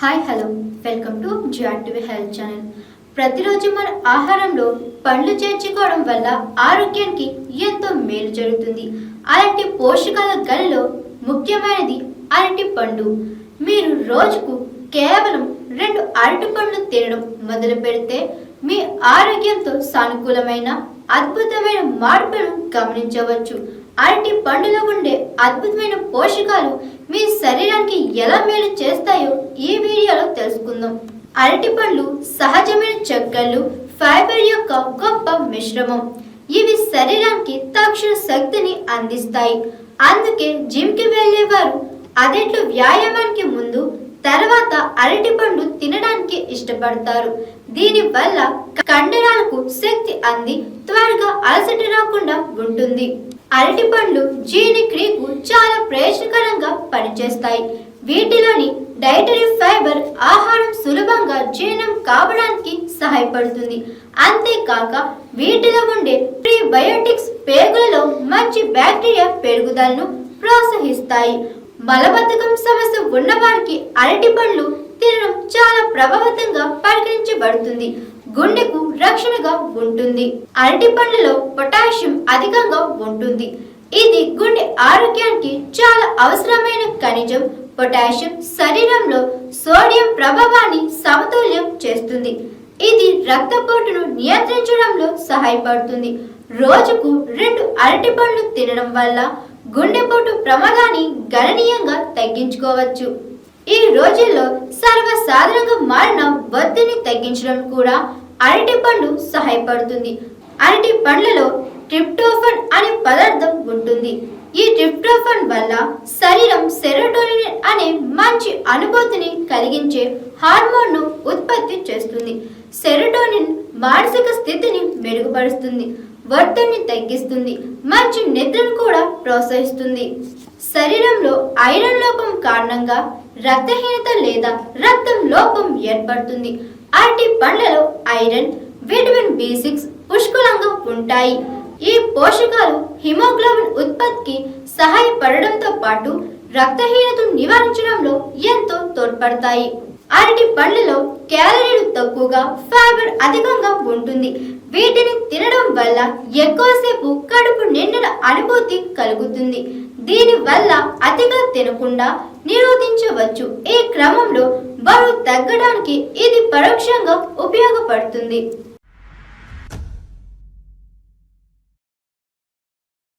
Hi hello welcome to జియాక్టివ్ health channel ప్రతిరోజు మన ఆహారంలో పండ్లు చేర్చుకోవడం వల్ల ఆరోగ్యానికి ఎంతో మేలు జరుగుతుంది. అలాంటి పోషకాల గనిలో ముఖ్యమైనది అరటి పండు. మీరు రోజుకు కేవలం రెండు అరటి పండ్లు తినడం మొదలు పెడితే మీ ఆరోగ్యంతో సానుకూలమైన అద్భుతమైన మార్పులను గమనించవచ్చు. అరటి పండులో ఉండే అద్భుతమైన పోషకాలు మీ శరీరానికి ఎలా మేలు చేస్తాయో ఈ తెలుసుకుందాం. అరటి సహజమైన చక్కెరలు ఫైబర్ యొక్క గొప్ప మిశ్రమం. ఇవి శరీరానికి తక్షణ శక్తిని అందిస్తాయి. అందుకే జిమ్కి వెళ్ళేవారు అదేట్లో వ్యాయామానికి ముందు తర్వాత అరటి పండు తినడానికి ఇష్టపడతారు. దీని వల్ల కండరాలకు శక్తి అంది త్వరగా అలసట ఉంటుంది. అరటి పండ్లు జీర్ణక్రియకు చాలా ప్రయోజనకరంగా పనిచేస్తాయి. వీటిలోని డైటరీ ఫైబర్ ఆహారం సులభంగా జీర్ణం కావడానికి సహాయపడుతుంది. అంతేకాక వీటిలో ఉండే ప్రీబయోటిక్స్ పేగులలో మంచి బ్యాక్టీరియా పెరుగుదలను ప్రోత్సహిస్తాయి. మలబద్ధకం సమస్య ఉన్నవారికి అరటి పండ్లు తినడం చాలా ప్రభావితంగా పరిగణించబడుతుంది. గుండెకు రక్షణగా ఉంటుంది. అరటి పండ్లలో పొటాషియం అధికంగా ఉంటుంది. ఇది గుండె ఆరోగ్యానికి చాలా అవసరమైన ఖనిజం. పొటాషియం శరీరంలో సోడియం ప్రభావాన్ని సమతుల్యం చేస్తుంది. ఇది రక్తపోటును నియంత్రించడంలో సహాయపడుతుంది. రోజుకు రెండు అరటి పండ్లు తినడం వల్ల గుండెపోటు ప్రమాదాన్ని గణనీయంగా తగ్గించుకోవచ్చు. ఈ రోజుల్లో సర్వసాధారణంగా మారిన ఒత్తిడిని తగ్గించడం కూడా అరటి పండు సహాయపడుతుంది. అరటి పండ్లలో ట్రిప్టోఫన్ అనే పదార్థం ఉంటుంది. ఈ ట్రిప్టోఫన్ వల్ల శరీరం సెరోటోనిన్ అనే మంచి అనుభూతిని కలిగించే హార్మోన్ను ఉత్పత్తి చేస్తుంది. సెరోటోనిన్ మానసిక స్థితిని మెరుగుపరుస్తుంది. ఒత్తిడిని తగ్గిస్తుంది. మంచి నిద్రను కూడా ప్రోత్సహిస్తుంది. శరీరంలో ఐరన్ లోపం కారణంగా రక్తహీనత లేదా రక్తం లోపం ఏర్పడుతుంది. అరటి పండ్లలో ఐరన్ విటమిన్ బి సిక్స్ పుష్కలంగా ఉంటాయి. ఈ పోషకాలు హిమోగ్లోబిన్ ఉత్పత్తికి సహాయపడడంతో పాటు రక్తహీనతను నివారించడంలో ఎంతో తోడ్పడతాయి. అరటి పండ్లలో క్యాలరీలు తక్కువగా ఫైబర్ అధికంగా ఉంటుంది. వీటిని తినడం వల్ల ఎక్కువసేపు కడుపు నిండిన అనుభూతి కలుగుతుంది. దీని వల్ల అతిగా తినకుండా నిరోధించవచ్చు. ఈ క్రమంలో బరువు తగ్గడానికి ఇది పరోక్షంగా ఉపయోగపడుతుంది.